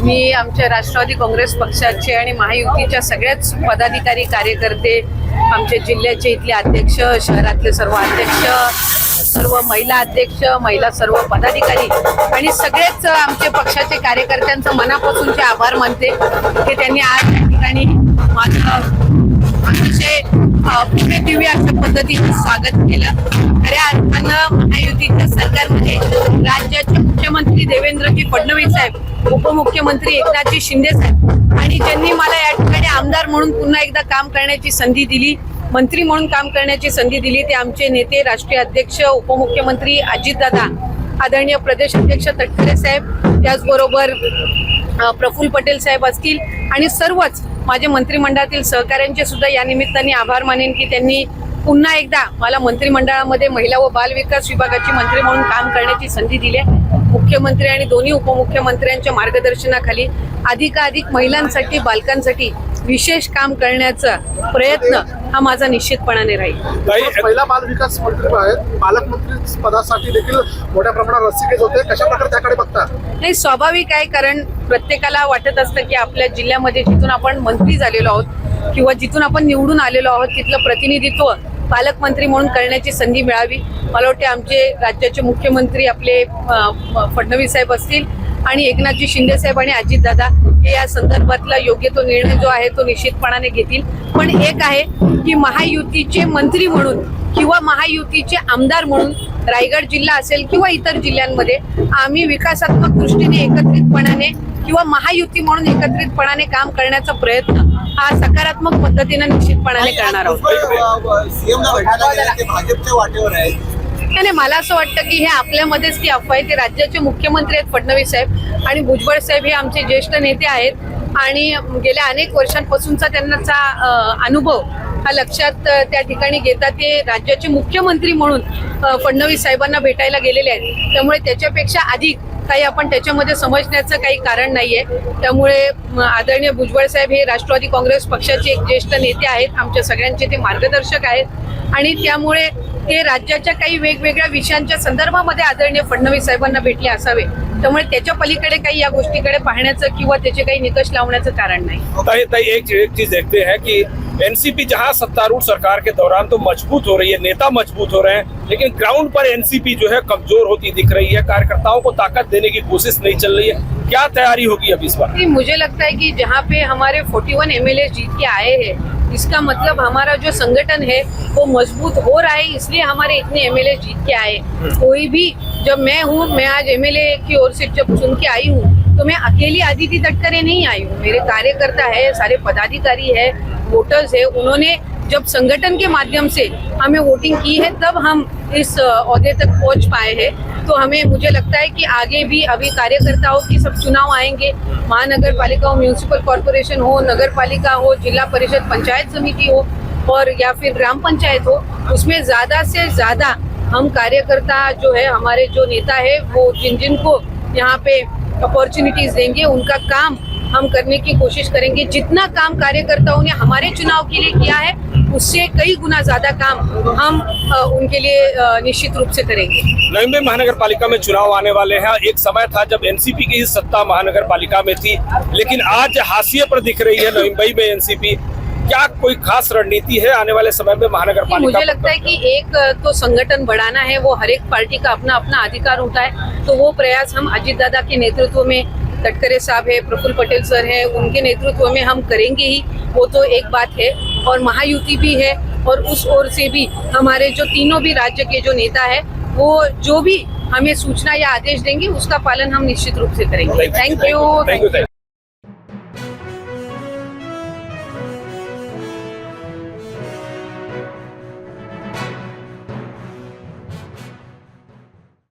मी आमच्या राष्ट्रवादी काँग्रेस पक्षाचे आणि महायुतीच्या सगळ्याच पदाधिकारी कार्यकर्ते आमच्या जिल्ह्याचे इथले अध्यक्ष शहरातले सर्व अध्यक्ष सर्व महिला अध्यक्ष महिला सर्व पदाधिकारी आणि सगळेच आमचे पक्षाचे कार्यकर्त्यांचं मनापासूनचे आभार मानते की त्यांनी आज या ठिकाणी माझं अतिशय अ, भव्य अशा पद्धतीने स्वागत केलं. खऱ्या अर्थानं महायुतीच्या सरकारमध्ये राज्याचे मुख्यमंत्री देवेंद्रजी फडणवीस साहेब उपमुख्यमंत्री एकनाथजी शिंदे साहेब आणि ज्यांनी मला या ठिकाणी आमदार म्हणून पुन्हा एकदा काम करण्याची संधी दिली मंत्री म्हणून काम करण्याची संधी दिली ते आमचे नेते राष्ट्रीय अध्यक्ष उपमुख्यमंत्री अजितदादा आदरणीय प्रदेश अध्यक्ष तटकरे साहेब त्याचबरोबर प्रफुल्ल पटेल साहेब असतील आणि सर्वच माझे मंत्रिमंडळातील सहकाऱ्यांचे सुद्धा या निमित्ताने आभार मानेन की त्यांनी पुन्हा एकदा मला मंत्रिमंडळामध्ये महिला व बाल विकास विभागाची मंत्री म्हणून काम करण्याची संधी दिली आहे. मुख्यमंत्री आणि दोन्ही उपमुख्यमंत्र्यांच्या मार्गदर्शनाखाली अधिकाधिक महिलांसाठी बालकांसाठी विशेष काम करण्याचा प्रयत्न हा माझा निश्चितपणाने राहील. पहिला बाल विकास मंत्री आहेत. पालकमंत्री पदासाठी देखील मोठ्या प्रमाणात रस्सीखेच होते. कशा प्रकारे त्याकडे बघता? नाही स्वाभाविक आहे कारण प्रत्येकाला वाटत असतं की आपल्या जिल्ह्यामध्ये जिथून आपण मंत्री झालेलो आहोत किंवा जिथून आपण निवडून आलेलो आहोत तिथलं प्रतिनिधित्व पालकमंत्री म्हणून करण्याची संधी मिळावी. मला वाटते आमचे राज्याचे मुख्यमंत्री आपले फडणवीस साहेब असतील आणि एकनाथजी शिंदे साहेब आणि अजितदादा हे या संदर्भातला योग्य तो निर्णय जो आहे तो निश्चितपणाने घेतील. पण एक आहे की महायुतीचे मंत्री म्हणून किंवा महायुतीचे आमदार म्हणून रायगड जिल्हा असेल किंवा इतर जिल्ह्यांमध्ये आम्ही विकासात्मक दृष्टीने एकत्रितपणाने किंवा महायुती म्हणून एकत्रितपणाने काम करण्याचा प्रयत्न हा सकारात्मक पद्धतीने निश्चितपणाने करणार आहोत. सीएमला नाही मला असं वाटतं की हे आपल्यामध्येच ती अफवा आहे ते राज्याचे मुख्यमंत्री आहेत फडणवीस साहेब आणि भुजबळ साहेब हे आमचे ज्येष्ठ नेते आहेत. आणि गेल्या अनेक वर्षांपासूनचा त्यांचा अनुभव हा लक्षात त्या ठिकाणी घेता ते राज्याचे मुख्यमंत्री म्हणून फडणवीस साहेबांना भेटायला गेलेले आहेत. त्यामुळे त्याच्यापेक्षा अधिक काही आपण त्याच्यामध्ये समजण्याचं काही कारण नाही आहे त्यामुळे आदरणीय भुजबळ साहेब हे राष्ट्रवादी काँग्रेस पक्षाचे एक ज्येष्ठ नेते आहेत. आमच्या सगळ्यांचे ते मार्गदर्शक आहेत. आणि त्यामुळे ते राज्याच्या काही वेगवेगळ्या विषयांच्या संदर्भामध्ये आदरणीय फडणवीस साहेबांना भेटले असावे. त्यामुळे त्याच्या पलीकडे काही या गोष्टीकडे पाहण्याचं किंवा त्याचे काही निकष लावण्याचं कारण नाही. एक एक चीज देखते हैं कि एनसीपी जहां सत्तारूढ़ सरकार के दौरान तो मजबूत हो रही है नेता मजबूत हो रहे हैं लेकिन ग्राउंड पर एनसीपी जो है कमजोर होती दिख रही है कार्यकर्ताओं को ताकत देने की कोशिश नहीं चल रही है। क्या तैयारी होगी अब इस बार? मुझे लगता है कि जहाँ पे हमारे 41 एमएलए जीत के आए हैं इसका मतलब हमारा जो संगठन है वो मज़बूत हो रहा है इसलिए हमारे इतने एमएलए जीत के आए कोई भी जब मैं हूँ मैं आज एमएलए की ओर से जब सुन के आई हूँ तो मैं अकेली आदिति तटकरे नहीं आई हूँ। मेरे कार्यकर्ता है सारे पदाधिकारी है वोटर्स है उन्होंने जब संगठन के माध्यम से हमें वोटिंग की है, तब हम इस अहदे तक पहुँच पाए हैं। तो हमें, मुझे लगता है कि आगे भी अभी कार्यकर्ताओं की सब चुनाव आएँगे। महानगर पालिका हो म्यूनिसिपल कॉरपोरेशन हो नगर पालिका हो, जिला परिषद, पंचायत समिति हो, और या फिर ग्राम पंचायत हो, उसमें ज़्यादा से ज़्यादा हम कार्यकर्ता जो है, हमारे जो नेता है, वो जिन जिन को यहाँ पे अपॉर्चुनिटीज़ देंगे, उनका काम हम करने की कोशिश करेंगे। जितना काम कार्यकर्ताओं ने हमारे चुनाव के लिए किया है उससे कई गुना ज़्यादा काम हम उनके लिए निश्चित रूप से करेंगे। नवी मुंबई महानगर पालिका में चुनाव आने वाले हैं। एक समय था जब एनसीपी की ही सत्ता महानगर पालिका में थी लेकिन आज हाशिए पर दिख रही है नवी मुंबई में एनसीपी। क्या कोई खास रणनीति है आने वाले समय में महानगर पालिका मुझे लगता है कि एक तो संगठन बढ़ाना है वो हर एक पार्टी का अपना अपना अधिकार होता है। तो वो प्रयास हम अजीत दादा के नेतृत्व में तटकरे साहब है प्रफुल्ल पटेल सर है उनके नेतृत्व में हम करेंगे ही। वो तो एक बात है और महायुति भी है और उस ओर से भी हमारे जो तीनों भी राज्य के जो नेता है वो जो भी हमें सूचना या आदेश देंगे उसका पालन हम निश्चित रूप से करेंगे। Thank you you